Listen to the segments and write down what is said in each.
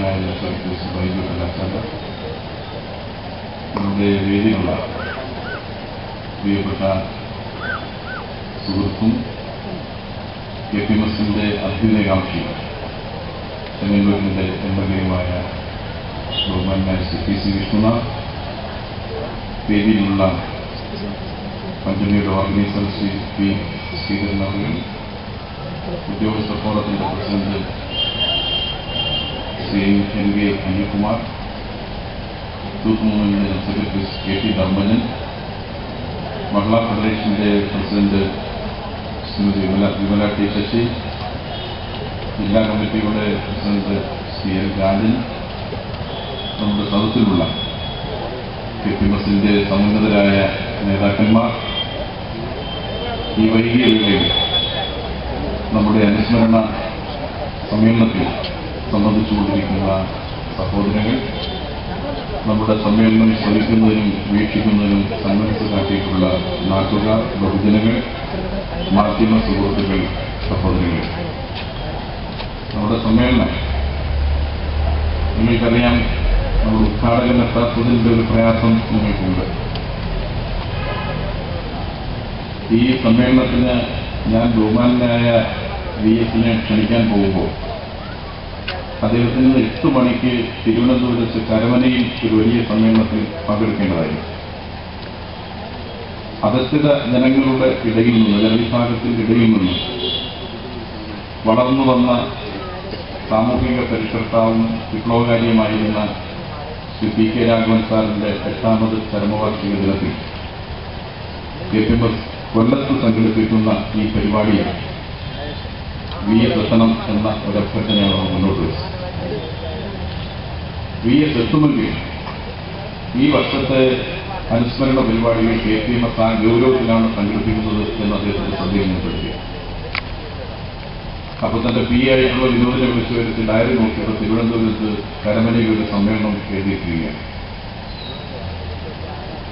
ബഹുമാനായ സർവീസ് വൈദ്യുത കലാശാല നമ്മുടെ വേദിയിലുള്ള പ്രിയപ്പെട്ട സുഹൃത്തും കെ പി എം എസിന്റെ അഭ്യുദയകാംക്ഷി ചെങ്ങന്നൂരിന്റെ എം എൽ എയുമായ ബഹുമാനായ ശ്രീ പി സി വിഷ്ണുനാഥ് വേദിയിലുള്ള പഞ്ചമിയുടെ ഓർഗനൈസർ ശ്രീ പി ശ്രീധരൻ അവർ ഉദ്യോഗസ്ഥ ഫോറത്തിന്റെ president Shri N K Anilkumar youth secretary K T Dharmajan Mahila ഫെഡറേഷന്റെ പ്രസിഡന്റ് ശ്രീമതി വിമല വിമല ടി ശശി ജില്ലാ കമ്മിറ്റിയുടെ പ്രസിഡന്റ് സി എൽ രാജൻ നമ്മുടെ സദസ്സിലുള്ള കെ പി ബസിന്റെ സമുന്നതരായ നേതാക്കന്മാർ ഈ വൈകിയ നമ്മുടെ അനുസ്മരണ സമ്മേളനത്തിൽ സംബന്ധിച്ചുകൊണ്ടിരിക്കുന്ന സഹോദരങ്ങൾ നമ്മുടെ സമ്മേളനം ശ്രമിക്കുന്നതിനും വീക്ഷിക്കുന്നതിനും സന്നദ്ധ കാട്ടിയിട്ടുള്ള നാട്ടുകാർ ബഹുജനങ്ങൾ മാധ്യമ സുഹൃത്തുക്കൾ സഹോദരങ്ങൾ. നമ്മുടെ സമ്മേളനം നിങ്ങൾക്കറിയാം നമ്മൾ ഉദ്ഘാടകൻ എത്താത്തതിന്റെ ഒരു പ്രയാസം നിങ്ങൾക്കുണ്ട്. ഈ സമ്മേളനത്തിന് ഞാൻ ബഹുമാനായ വി എസിനെ ക്ഷണിക്കാൻ പോകുമ്പോൾ അദ്ദേഹത്തിന് എട്ട് മണിക്ക് തിരുവനന്തപുരത്ത് കരമനയിൽ ഒരു വലിയ സമ്മേളനത്തിൽ പങ്കെടുക്കേണ്ടതായിരുന്നു. അധസ്ഥിത ജനങ്ങളുടെ ഇടയിൽ നിന്ന് ജനവിഭാഗത്തിന്റെ ഇടയിൽ നിന്ന് വളർന്നു വന്ന സാമൂഹിക പരിഷ്കർത്താവും വിപ്ലവകാരിയുമായിരുന്ന ശ്രീ പി കെ രാഘവൻ സാറിന്റെ എട്ടാമത് ചരമവാർഷിക ദിനത്തിൽ എം കൊല്ലത്ത് സംഘടിപ്പിക്കുന്ന ഈ പരിപാടിയിൽ വി എസ് എത്തണം എന്ന ഒരഭ്യർത്ഥനയാണ് അവർ മുന്നോട്ട് വെച്ചത്. വി എസ് എത്തുമെങ്കിൽ ഈ വർഷത്തെ അനുസ്മരണ പരിപാടികൾ കെ പി എം എസ് ആ ഗൗരവത്തിലാണ് സംഘടിപ്പിക്കുന്നത് എന്ന് അദ്ദേഹത്തിന്റെ ശ്രദ്ധയിൽപ്പെടുത്തി അപ്പൊ തന്റെ പി. ആയിട്ടുള്ള വിനോദിനെ വിളിച്ചു വരുത്തി ഡയറി നോക്കിയപ്പോൾ തിരുവനന്തപുരത്ത് കരമനയുടെ ഒരു സമ്മേളനം എഴുതിയിരിക്കുകയാണ്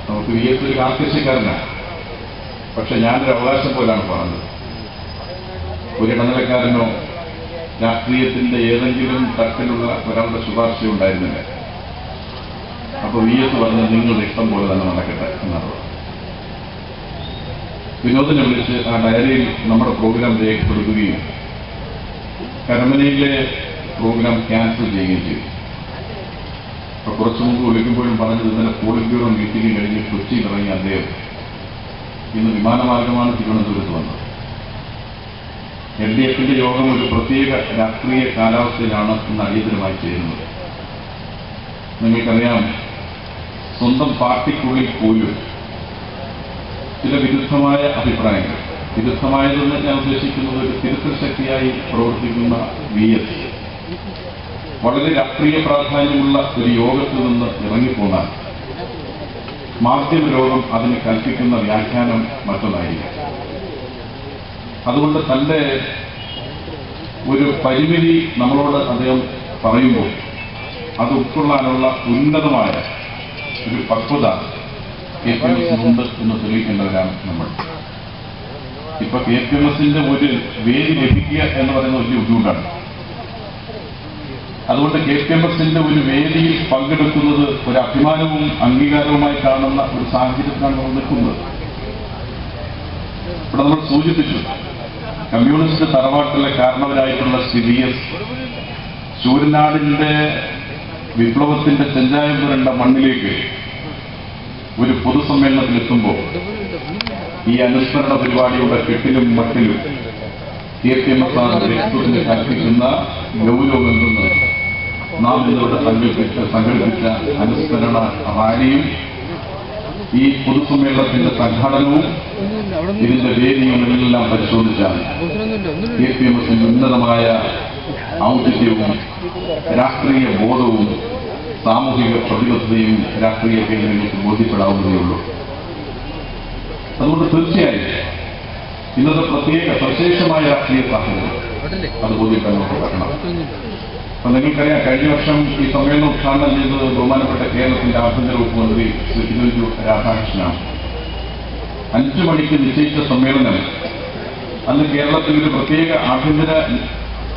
നമുക്ക് വി എസ് ഒരു കാർക്കശ്യക്കാരനാണ് പക്ഷെ ഞാനൊരു അവകാശം പോലാണ് പറഞ്ഞത്. ഒരു ഇടനിലക്കാരനോ രാഷ്ട്രീയത്തിന്റെ ഏതെങ്കിലും തരത്തിലുള്ള ഒരാളുടെ ശുപാർശ ഉണ്ടായിരുന്നില്ല. അപ്പൊ വി എസ് പറഞ്ഞ് നിങ്ങളുടെ ഇഷ്ടം പോലെ തന്നെ നടക്കട്ടെ എന്നാണ്. വിനോദിനെ വിളിച്ച് ആ ഡയറിയിൽ നമ്മുടെ പ്രോഗ്രാം രേഖപ്പെടുത്തുകയും കരമനയിലെ പ്രോഗ്രാം ക്യാൻസൽ ചെയ്യുകയും ചെയ്തു. അപ്പൊ കുറച്ചു മുമ്പ് വിളിക്കുമ്പോഴും പറഞ്ഞത് ഇന്നലെ പോളിറ്റ് ബ്യൂറോ മീറ്റിംഗ് കഴിഞ്ഞ് കൊച്ചിയിൽ ഇറങ്ങിയ അദ്ദേഹം ഇന്ന് വിമാനമാർഗമാണ് തിരുവനന്തപുരത്ത് വന്നത്. എൽ ഡി എഫിന്റെ യോഗം ഒരു പ്രത്യേക രാഷ്ട്രീയ കാലാവസ്ഥയിലാണ് ഇന്ന് അടിയന്തരമായി ചേരുന്നത് നിങ്ങൾക്കറിയാം സ്വന്തം പാർട്ടിക്കുള്ളിൽ പോലും ചില വിരുദ്ധമായ അഭിപ്രായങ്ങൾ വിരുദ്ധമായതെന്ന് ഞാൻ ഉദ്ദേശിക്കുന്നത് ഒരു തിരുത്തൽ ശക്തിയായി പ്രവർത്തിക്കുന്ന വി എസ് വളരെ രാഷ്ട്രീയ പ്രാധാന്യമുള്ള ഒരു യോഗത്തിൽ നിന്ന് ഇറങ്ങിപ്പോന്നാൽ മാധ്യമ ലോകം അതിന് കൽപ്പിക്കുന്ന വ്യാഖ്യാനം മറ്റൊന്നായിരിക്കും. അതുകൊണ്ട് തന്റെ ഒരു പരിമിതി നമ്മളോട് അദ്ദേഹം പറയുമ്പോൾ അത് ഉൾക്കൊള്ളാനുള്ള ഉന്നതമായ ഒരു പക്വത കെ പി എം എസിനുണ്ട് എന്ന് തെളിയിക്കേണ്ടവരാണ് നമ്മൾ. ഇപ്പൊ കെ പി എം എസിന്റെ ഒരു വേദി ലഭിക്കുക എന്ന് പറയുന്ന വലിയ ബുദ്ധിമുട്ടാണ്. അതുകൊണ്ട് കെ പി എം എസിന്റെ ഒരു വേദിയിൽ പങ്കെടുക്കുന്നത് ഒരു അഭിമാനവും അംഗീകാരവുമായി കാണുന്ന ഒരു സാഹചര്യത്തിലാണ് നമ്മൾ നിൽക്കുന്നത്. ഇവിടെ നമ്മൾ സൂചിപ്പിച്ചു കമ്മ്യൂണിസ്റ്റ് തറവാട്ടിലെ കാരണവരായിട്ടുള്ള സി ബി എസ് ചൂരനാടിന്റെ വിപ്ലവത്തിന്റെ ചെഞ്ചായം മണ്ണിലേക്ക് ഒരു പൊതുസമ്മേളനത്തിലെത്തുമ്പോൾ ഈ അനുസ്മരണ പരിപാടിയുടെ കെട്ടിലും മട്ടിലും കെ പി എം വ്യക്തിത്വത്തിന് കൽപ്പിക്കുന്ന ഗൗരവം എന്തെന്ന് നാം ഇന്നിവിടെ സങ്കല്പിച്ച സംഘടിപ്പിച്ച അനുസ്മരണ റാലിയും ഈ പൊതുസമ്മേളനത്തിന്റെ സംഘാടനവും ഇതിന്റെ വേദിയും എല്ലാം പരിശോധിച്ചാണ്. കെ പി എം എസിന്റെ ഉന്നതമായ ഔചിത്യവും രാഷ്ട്രീയ ബോധവും സാമൂഹിക പ്രതിബദ്ധതയും രാഷ്ട്രീയ കേന്ദ്രങ്ങൾക്ക് ബോധ്യപ്പെടാവുന്നതേയുള്ളൂ അതുകൊണ്ട് തീർച്ചയായും ഇന്നത്തെ പ്രത്യേക സവിശേഷമായ രാഷ്ട്രീയ സാഹചര്യം അത് ബോധ്യപ്പെടാൻ നമുക്ക് പറ്റണം. അപ്പൊ നിങ്ങൾക്കറിയാം കഴിഞ്ഞ വർഷം ഈ സമ്മേളനം ഉദ്ഘാടനം ചെയ്തത് ബഹുമാനപ്പെട്ട കേരളത്തിന്റെ ആഭ്യന്തര വകുപ്പ് മന്ത്രി ശ്രീ തിരുവഞ്ചൂർ രാധാകൃഷ്ണനാണ്. അഞ്ചു മണിക്ക് നിശ്ചയിച്ച സമ്മേളനം. അന്ന് കേരളത്തിൽ ഒരു പ്രത്യേക ആഭ്യന്തര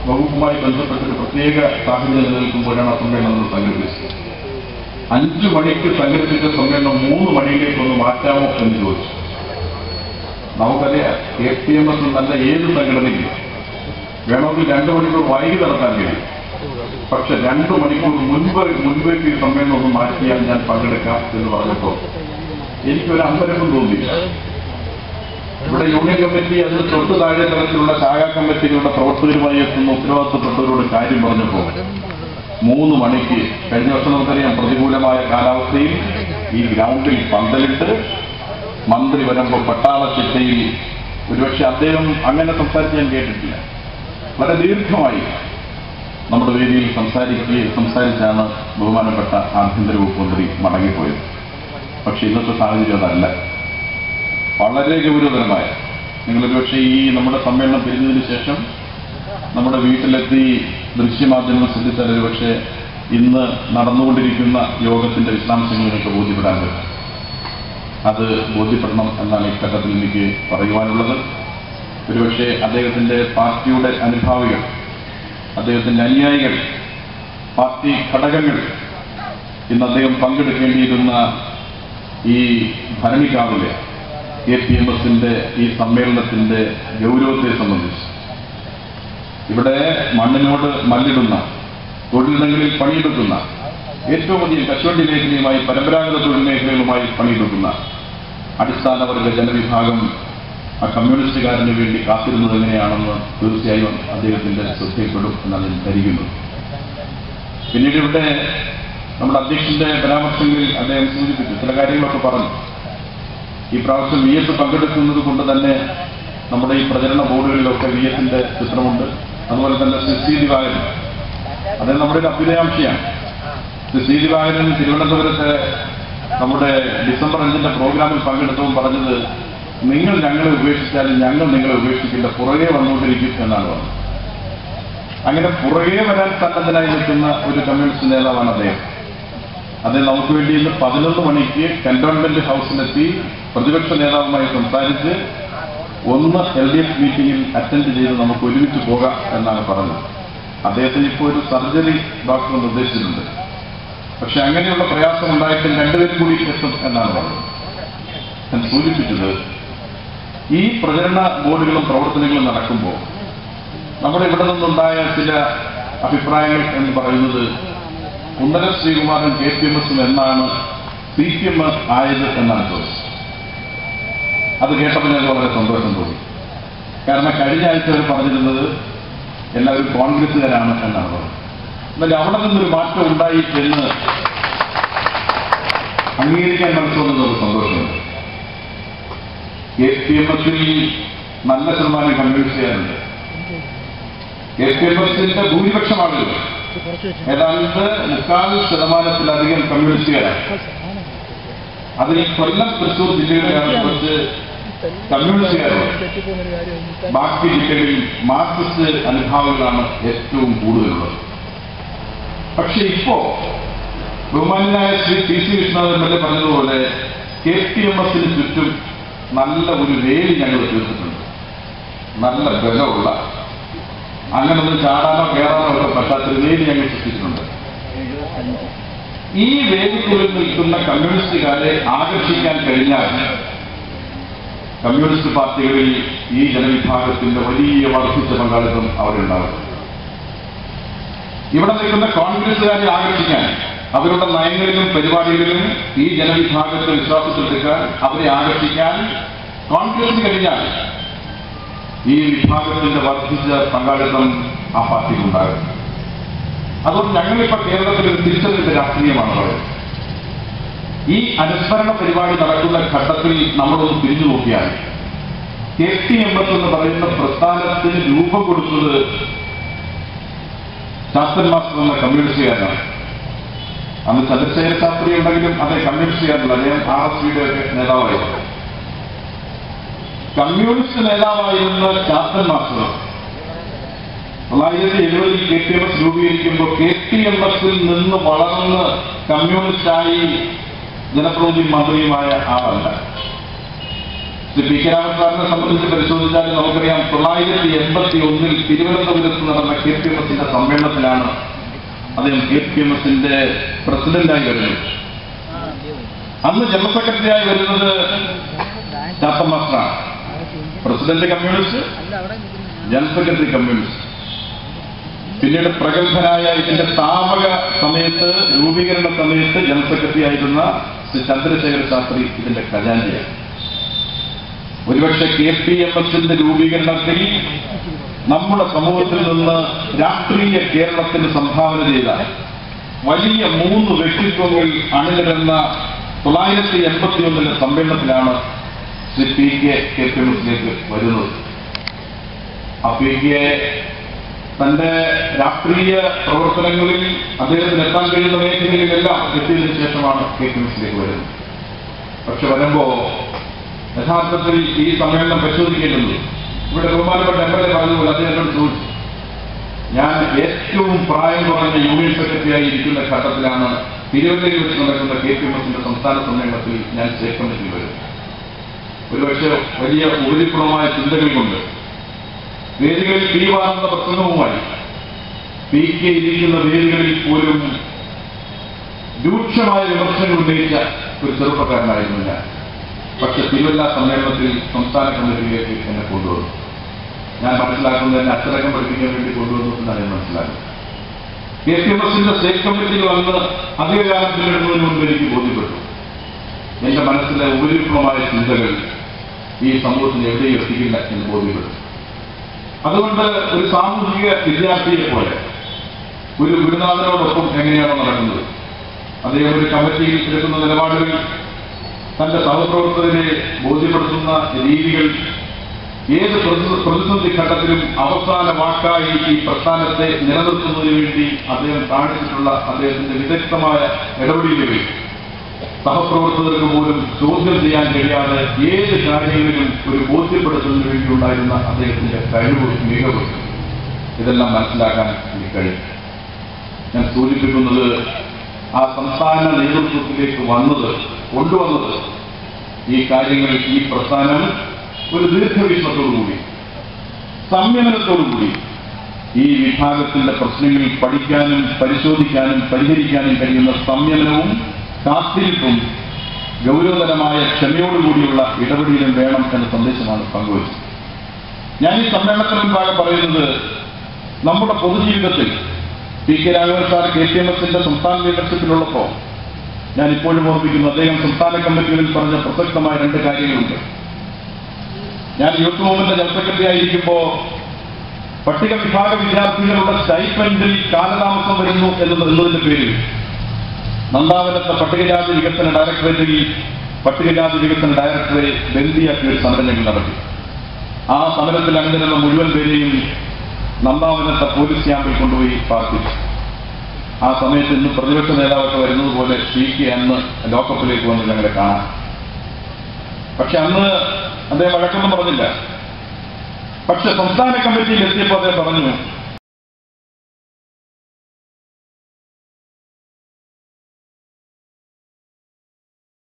വകുപ്പുമായി ബന്ധപ്പെട്ട ഒരു പ്രത്യേക സാഹചര്യം നിലനിൽക്കുമ്പോഴാണ് ആ സമ്മേളനം നമ്മൾ സംഘടിപ്പിച്ചത്. അഞ്ചു മണിക്ക് സംഘടിപ്പിച്ച സമ്മേളനം മൂന്ന് മണിയിലേക്ക് ഒന്ന് മാറ്റാമോ എന്ന് ചോദിച്ചു. നമുക്കറിയാം കെ പി എം എസ് നല്ല ഏത് സംഘടനയും വേണമെങ്കിൽ രണ്ടു മണിക്കൂർ വൈകി നടത്താൻ കഴിയും. പക്ഷെ രണ്ടു മണിക്കൂർ മുൻപ് മുൻപേക്ക് ഈ സമ്മേളനം ഒന്ന് മാറ്റിയാൽ ഞാൻ പങ്കെടുക്കാം എന്ന് പറഞ്ഞപ്പോൾ എനിക്കൊരു അമ്പരപ്പം തോന്നിയില്ല. ഇവിടെ യൂണിയൻ കമ്മിറ്റി അതിന് തൊട്ട് താഴെ തലത്തിലുള്ള ശാഖാ കമ്മിറ്റികളുടെ പ്രവർത്തകരുമായി എത്തുന്ന ഉത്തരവാദിത്തപ്പെട്ടവരോട് കാര്യം പറഞ്ഞപ്പോൾ മൂന്ന് മണിക്ക് കഴിഞ്ഞ വർഷം നമുക്കറിയാം പ്രതികൂലമായ കാലാവസ്ഥയിൽ ഈ ഗ്രൗണ്ടിൽ പന്തലിട്ട് മന്ത്രി വരുമ്പോൾ പട്ടാള ചിട്ടയിൽ ഒരുപക്ഷെ അദ്ദേഹം അങ്ങനെ സംസാരിച്ച് ഞാൻ കേട്ടിട്ടില്ല. വളരെ ദീർഘമായി നമ്മുടെ വേദിയിൽ സംസാരിക്കുകയും സംസാരിച്ചാണ് ബഹുമാനപ്പെട്ട ആഭ്യന്തര വകുപ്പ് മന്ത്രി മടങ്ങിപ്പോയത്. പക്ഷെ ഇന്നത്തെ സാഹചര്യം അതല്ല. വളരെ ഗൗരവതരമായ നിങ്ങളൊരു പക്ഷേ ഈ നമ്മുടെ സമ്മേളനം പിരിഞ്ഞതിന് ശേഷം നമ്മുടെ വീട്ടിലെത്തി ദൃശ്യമാധ്യമങ്ങൾ ശ്രദ്ധിച്ചാൽ ഒരു പക്ഷേ ഇന്ന് നടന്നുകൊണ്ടിരിക്കുന്ന യോഗത്തിന്റെ വിശദാംശങ്ങൾ നിങ്ങൾക്ക് ബോധ്യപ്പെടാൻ പറ്റും. അത് ബോധ്യപ്പെടണം എന്നാണ് ഈ ഘട്ടത്തിൽ എനിക്ക് പറയുവാനുള്ളത്. ഒരുപക്ഷെ അദ്ദേഹത്തിന്റെ പാർട്ടിയുടെ അനുഭാവികൾ അദ്ദേഹത്തിന്റെ അനുയായികൾ പാർട്ടി ഘടകങ്ങൾ ഇന്ന് അദ്ദേഹം പങ്കെടുക്കേണ്ടിയിരുന്ന ഈ ഭരണിക്കാവിലെ കെ പി എം എസിന്റെ ഈ സമ്മേളനത്തിന്റെ ഗൗരവത്തെ സംബന്ധിച്ച്. ഇവിടെ മണ്ണിനോട് മല്ലിടുന്ന തൊഴിലിടങ്ങളിൽ പണിയെടുക്കുന്ന ഏറ്റവും അധികം കശുവണ്ടി മേഖലയുമായി പരമ്പരാഗത തൊഴിൽ മേഖലകളുമായി പണിയെടുക്കുന്ന അടിസ്ഥാനവർഗ ജനവിഭാഗം ആ കമ്മ്യൂണിസ്റ്റുകാരന് വേണ്ടി കാത്തിരുന്നത് എങ്ങനെയാണെന്ന് തീർച്ചയായും അദ്ദേഹത്തിന്റെ ശ്രദ്ധയിൽപ്പെടും എന്നാണ് ഞാൻ ധരിക്കുന്നത് പിന്നീട് ഇവിടെ നമ്മുടെ അധ്യക്ഷന്റെ പരാമർശങ്ങളിൽ അദ്ദേഹം സൂചിപ്പിച്ചു ചില കാര്യങ്ങളൊക്കെ പറഞ്ഞു. ഈ പ്രാവശ്യം വി എസ് പങ്കെടുക്കുന്നത് കൊണ്ട് തന്നെ നമ്മുടെ ഈ പ്രചരണ ബോർഡുകളിലൊക്കെ വി എസിന്റെ ചിത്രമുണ്ട്. അതുപോലെ തന്നെ സിസി ദിവാകരൻ അദ്ദേഹം നമ്മുടെ ഒരു അഭ്യുദയാംശയാണ് സിസി ദിവാകരൻ തിരുവനന്തപുരത്ത് നമ്മുടെ ഡിസംബർ അഞ്ചിന്റെ പ്രോഗ്രാമിൽ പങ്കെടുത്തപ്പോൾ പറഞ്ഞത് നിങ്ങൾ ഞങ്ങളെ ഉപേക്ഷിച്ചാലും ഞങ്ങൾ നിങ്ങളെ ഉപേക്ഷിക്കില്ല പുറകെ വന്നുകൊണ്ടിരിക്കും എന്നാണ് പറഞ്ഞത്. അങ്ങനെ പുറകെ വരാൻ സന്നദ്ധനായി നിൽക്കുന്ന ഒരു കമ്മ്യൂണിസ്റ്റ് നേതാവാണ് അദ്ദേഹം. അദ്ദേഹം നമുക്ക് വേണ്ടി ഇന്ന് പതിനൊന്ന് മണിക്ക് കന്റോൺമെന്റ് ഹൗസിലെത്തി പ്രതിപക്ഷ നേതാവുമായി സംസാരിച്ച് ഒന്ന് എൽ ഡി എഫ് മീറ്റിംഗിൽ അറ്റൻഡ് ചെയ്ത് നമുക്ക് ഒരുമിച്ച് പോകാം എന്നാണ് പറഞ്ഞത്. അദ്ദേഹത്തിന് ഇപ്പോൾ ഒരു സർജറി ഡോക്ടർ നിർദ്ദേശിച്ചിട്ടുണ്ട്. പക്ഷെ അങ്ങനെയുള്ള പ്രയാസം ഉണ്ടായിട്ടും രണ്ടുപേരും കൂടി എത്തും എന്നാണ് പറഞ്ഞത്. ഞാൻ സൂചിപ്പിച്ചത് ഈ പ്രചരണ ബോർഡുകളും പ്രവർത്തനങ്ങളും നടക്കുമ്പോൾ നമ്മുടെ ഇവിടെ നിന്നുണ്ടായ ചില അഭിപ്രായങ്ങൾ എന്ന് പറയുന്നത് Kunnara Sreekumaran K P M എസും എന്നാണ് സി പി എം എസ് ആയത് എന്നാണ് ചോദിച്ചത്. അത് കേട്ടപ്പോൾ ഞങ്ങൾക്ക് വളരെ സന്തോഷം തോന്നി. കാരണം കഴിഞ്ഞ ആഴ്ച അവർ പറഞ്ഞിരുന്നത് എല്ലാവരും കോൺഗ്രസ്സുകാരാണ് എന്നാണ് പറഞ്ഞത്. എന്നാൽ അവിടെ നിന്നൊരു മാറ്റം ഉണ്ടായി എന്ന് അംഗീകരിക്കാൻ മനസ്സുകൊണ്ടത് സന്തോഷമുണ്ട്. കെ പി എം എസിൽ നല്ല ശതമാനം കമ്മ്യൂണിസ്റ്റുകാരുണ്ട് കെ പി എം എസിന്റെ ഭൂരിപക്ഷം ഏതാണ്ട് മുക്കാൽ ശതമാനത്തിലധികം കമ്മ്യൂണിസ്റ്റുകാരാണ് അതിൽ കൊല്ലം തൃശൂർ ജില്ലകളിലാണ് കുറച്ച് കമ്മ്യൂണിസ്റ്റുകാരുള്ളത് ബാക്കി ജില്ലകളിൽ മാർക്സിസ്റ്റ് അനുഭാവങ്ങളാണ് ഏറ്റവും കൂടുതലുള്ളത്. പക്ഷെ ഇപ്പോ ബഹുമാനായ Shri P C Viswanathan M L A പറഞ്ഞതുപോലെ കെ പി എം എസിന് ചുറ്റും നല്ല ഒരു വേലി ഞങ്ങൾ തീർത്തിട്ടുണ്ട്. നല്ല ബലമുള്ള അങ്ങനൊന്നും ചാടാനോ കയറാനോ ഒക്കെ പറ്റാത്ത വേലി ഞങ്ങൾ സൃഷ്ടിച്ചിട്ടുണ്ട്. ഈ വേദിക്കുള്ളിൽ നിൽക്കുന്ന കമ്മ്യൂണിസ്റ്റുകാരെ ആകർഷിക്കാൻ കഴിഞ്ഞാൽ കമ്മ്യൂണിസ്റ്റ് പാർട്ടികളിൽ ഈ ജനവിഭാഗത്തിന്റെ വലിയ വർദ്ധിച്ച പങ്കാളിത്തം അവരുണ്ടാകും ഇവിടെ നിൽക്കുന്ന കോൺഗ്രസുകാരെ ആകർഷിക്കാൻ അവരുടെ നയങ്ങളിലും പരിപാടികളിലും ഈ ജനവിഭാഗത്തെ വിശ്വാസത്തിലെടുക്കാൻ അവരെ ആകർഷിക്കാൻ കോൺഗ്രസിന് കഴിഞ്ഞാൽ ഈ വിഭാഗത്തിന്റെ വർദ്ധിച്ച പങ്കാളിത്തം ആ പാർട്ടിക്കുണ്ടാകും. അതുകൊണ്ട് ഞങ്ങളിപ്പോ കേരളത്തിൽ ഒരു തിരിച്ചറിവിന്റെ രാഷ്ട്രീയമാണ് പറയുന്നത്. ഈ അനുസ്മരണ പരിപാടി നടക്കുന്ന ഘട്ടത്തിൽ നമ്മളൊന്ന് തിരിഞ്ഞു നോക്കിയാൽ കെ ടി എം എസ് എന്ന് പറയുന്ന പ്രസ്ഥാനത്തിന് രൂപം കൊടുത്തത് ശാസ്ത്രൻ മാസ്റ്റർ എന്ന കമ്മ്യൂണിസ്റ്റുകാരനാണ്. അന്ന് ചന്ദ്രശേഖര ശാസ്ത്രി ഉണ്ടെങ്കിലും അതെ കമ്മ്യൂണിസ്റ്റ് ചെയ്യാറില്ല. അദ്ദേഹം ആർ എസ് പിയുടെ ഒക്കെ നേതാവായിരുന്നു. കമ്മ്യൂണിസ്റ്റ് നേതാവായിരുന്ന ശാസ്ത്രൻ മാസ്റ്റർ തൊള്ളായിരത്തി എഴുപതിൽ കെ ടി എം എസ് രൂപീകരിക്കുമ്പോൾ കെ ടി എം എസിൽ നിന്ന് വളർന്ന് കമ്മ്യൂണിസ്റ്റായി ജനപ്രതിനിധി മന്ത്രിയുമായ ആളല്ല. പി കെ രാമസാറിനെ സംബന്ധിച്ച് പരിശോധിച്ചാൽ നമുക്കറിയാം തൊള്ളായിരത്തി എൺപത്തി ഒന്നിൽ തിരുവനന്തപുരത്ത് നടന്ന കെ പി എം എസിന്റെ സമ്മേളനത്തിലാണ് അദ്ദേഹം കെ പി എം എസിന്റെ പ്രസിഡന്റായി വരുന്നു. അന്ന് ജനറൽ സെക്രട്ടറിയായി വരുന്നത് Chatha മാസ്റ്ററാണ് president communist general secretary communist പിന്നീട് പ്രഗത്ഭനായ ഇതിന്റെ സ്ഥാപക സമയത്ത് രൂപീകരണ സമയത്ത് ജനറൽ സെക്രട്ടറി ആയിരുന്ന ശ്രീ ചന്ദ്രശേഖര ശാസ്ത്രി ഇതിന്റെ ഖജാൻജിയാണ് ഒരുപക്ഷെ കെ പി എം എസിന്റെ രൂപീകരണത്തിൽ നമ്മുടെ സമൂഹത്തിൽ നിന്ന് രാഷ്ട്രീയ കേരളത്തിന് സംഭാവന ചെയ്ത വലിയ മൂന്ന് വ്യക്തിത്വങ്ങൾ അണിനിരന്ന തൊള്ളായിരത്തി എൺപത്തി ഒന്നിലെ സമ്മേളനത്തിലാണ് Shri P K K P എസിലേക്ക് വരുന്നത്. പി കെ തന്റെ രാഷ്ട്രീയ പ്രവർത്തനങ്ങളിൽ അദ്ദേഹത്തിന് എത്താൻ കഴിയുന്ന മേഖലകളിലെല്ലാം എത്തിയതിനു ശേഷമാണ് കെ പി എസിലേക്ക് വരുന്നത്. പക്ഷെ വരുമ്പോ യഥാർത്ഥത്തിൽ ഈ സമ്മേളനം പരിശോധിക്കേണ്ടത് ഇവിടെ ബഹുമാനപ്പെട്ട എം എൽ എ പറഞ്ഞതുപോലെ അദ്ദേഹത്തോട് ചോദിച്ചു. ഞാൻ ഏറ്റവും പ്രായം കുറഞ്ഞ യൂണിയൻ സെക്രട്ടറിയായി ഇരിക്കുന്ന ഘട്ടത്തിലാണ് തിരുവല്ലയിൽ വെച്ച് നടക്കുന്ന കെ പി എം സംസ്ഥാന സമ്മേളനത്തിൽ ഞാൻ സ്റ്റേറ്റ് കമ്മിറ്റിയിൽ വരും ഒരുപക്ഷെ വലിയ ഊതിപ്പുറമായ ചിന്തകൾ കൊണ്ട് വേദികളിൽ വാങ്ങുന്ന പ്രസംഗവുമായി പി കെ ഇരിക്കുന്ന വേദികളിൽ പോലും രൂക്ഷമായ വിമർശനം ഉന്നയിച്ച ഒരു ചെറുപ്പക്കാരനായിരുന്നു ഞാൻ. പക്ഷെ തിരുവല്ല സമ്മേളനത്തിൽ സംസ്ഥാന കമ്മിറ്റിയിലേക്ക് എന്നെ കൊണ്ടുവന്നു. ഞാൻ മനസ്സിലാക്കുന്നത് എന്നെ അച്ചടക്കം പഠിപ്പിക്കാൻ വേണ്ടി കൊണ്ടുവന്നു എന്നാണ് ഞാൻ മനസ്സിലാക്കുന്നത്. കെ പി എം എസിന്റെ സ്റ്റേറ്റ് കമ്മിറ്റിയിൽ വന്ന് അധികകാലം പിന്നിടുന്നതിന് മുൻപ് എനിക്ക് ബോധ്യപ്പെട്ടു. എന്റെ മനസ്സിലെ ഉപരിപ്ലവമായ ചിന്തകൾ ഈ സമൂഹത്തിന് എവിടെയും എത്തിക്കില്ല എന്ന് ബോധ്യപ്പെട്ടു. അതുകൊണ്ട് ഒരു സാമൂഹിക വിദ്യാർത്ഥിയെ പോലെ ഒരു ഗുരുനാഥനോടൊപ്പം എങ്ങനെയാണോ നടക്കുന്നത്? അദ്ദേഹം ഒരു കമ്മിറ്റിയിൽ എടുക്കുന്ന നിലപാടുകൾ തന്റെ സഹപ്രവർത്തകരെ ബോധ്യപ്പെടുത്തുന്ന രീതികൾ ഏത് പ്രതിസന്ധി ഘട്ടത്തിലും അവസാന വാക്കായി ഈ പ്രസ്ഥാനത്തെ നിലനിർത്തുന്നതിന് വേണ്ടി അദ്ദേഹം കാണിച്ചിട്ടുള്ള അദ്ദേഹത്തിന്റെ വിദഗ്ധമായ ഇടപെടലുകൾ സഹപ്രവർത്തകർക്ക് പോലും ചോദ്യം ചെയ്യാൻ കഴിയാതെ ഏത് കാര്യങ്ങളിലും ഒരു ബോധ്യപ്പെടുത്തുന്നതിന് വേണ്ടിയുണ്ടായിരുന്ന അദ്ദേഹത്തിന്റെ കഴിവ് മികവ്. ഇതെല്ലാം മനസ്സിലാക്കാൻ എനിക്ക് കഴിയും. ഞാൻ സൂചിപ്പിക്കുന്നത് ആ സംസ്ഥാന നേതൃത്വത്തിലേക്ക് വന്നത് കൊണ്ടുവന്നത്. ഈ കാര്യങ്ങൾ ഈ പ്രസ്ഥാനം ഒരു ദീർഘവീക്ഷണത്തോടുകൂടി സംയമനത്തോടുകൂടി ഈ വിഭാഗത്തിന്റെ പ്രശ്നങ്ങൾ പഠിക്കാനും പരിശോധിക്കാനും പരിഹരിക്കാനും കഴിയുന്ന സംയമനവും കാത്തിരിപ്പും ഗൗരവതരമായ ക്ഷമയോടുകൂടിയുള്ള ഇടപെടലും വേണം എന്ന സന്ദേശമാണ് പങ്കുവച്ചത്. ഞാൻ ഈ സമ്മേളനത്തിന് മുൻപാകെ പറയുന്നത് നമ്മുടെ പൊതുജീവിതത്തിൽ P K Raghavan sir K T M എസിന്റെ സംസ്ഥാന ലീഡർഷിപ്പിലുള്ളപ്പോൾ ഞാൻ ഇപ്പോഴും ഓർമ്മിക്കുന്നു അദ്ദേഹം സംസ്ഥാന കമ്മിറ്റികളിൽ പറഞ്ഞ പ്രസക്തമായ രണ്ട് കാര്യങ്ങളുണ്ട്. ഞാൻ യൂത്ത് മൂവ്മെന്റ് ജനറൽ സെക്രട്ടറി ആയിരിക്കുമ്പോൾ പട്ടിക വിഭാഗ വിദ്യാർത്ഥികളുടെ സ്റ്റൈപ്പൻഡിൽ കാലതാമസം വരുന്നു എന്ന് എന്നതിന്റെ പേരിൽ നന്ദാവനത്തെ പട്ടികജാതി വികസന ഡയറക്ടറേറ്റിൽ പട്ടികജാതി വികസന ഡയറക്ടറെ ബന്ദിയാക്കിയ ഒരു സമരങ്ങൾ നടത്തി. ആ സമരത്തിൽ അണിനിരുന്ന മുഴുവൻ പേരെയും നന്ദാവനത്തെ പോലീസ് ക്യാമ്പിൽ കൊണ്ടുപോയി പാർപ്പിച്ചു. ആ സമയത്ത് ഇന്ന് പ്രതിപക്ഷ നേതാവൊക്കെ വരുന്നത് പോലെ പി കെ അന്ന് ലോക്കപ്പിലേക്ക് വന്ന് ഞങ്ങളെ കാണാം. പക്ഷെ അന്ന് അദ്ദേഹം വഴക്കൊന്നും പറഞ്ഞില്ല. പക്ഷെ സംസ്ഥാന കമ്മിറ്റിയിൽ എത്തിയപ്പോൾ അദ്ദേഹം പറഞ്ഞു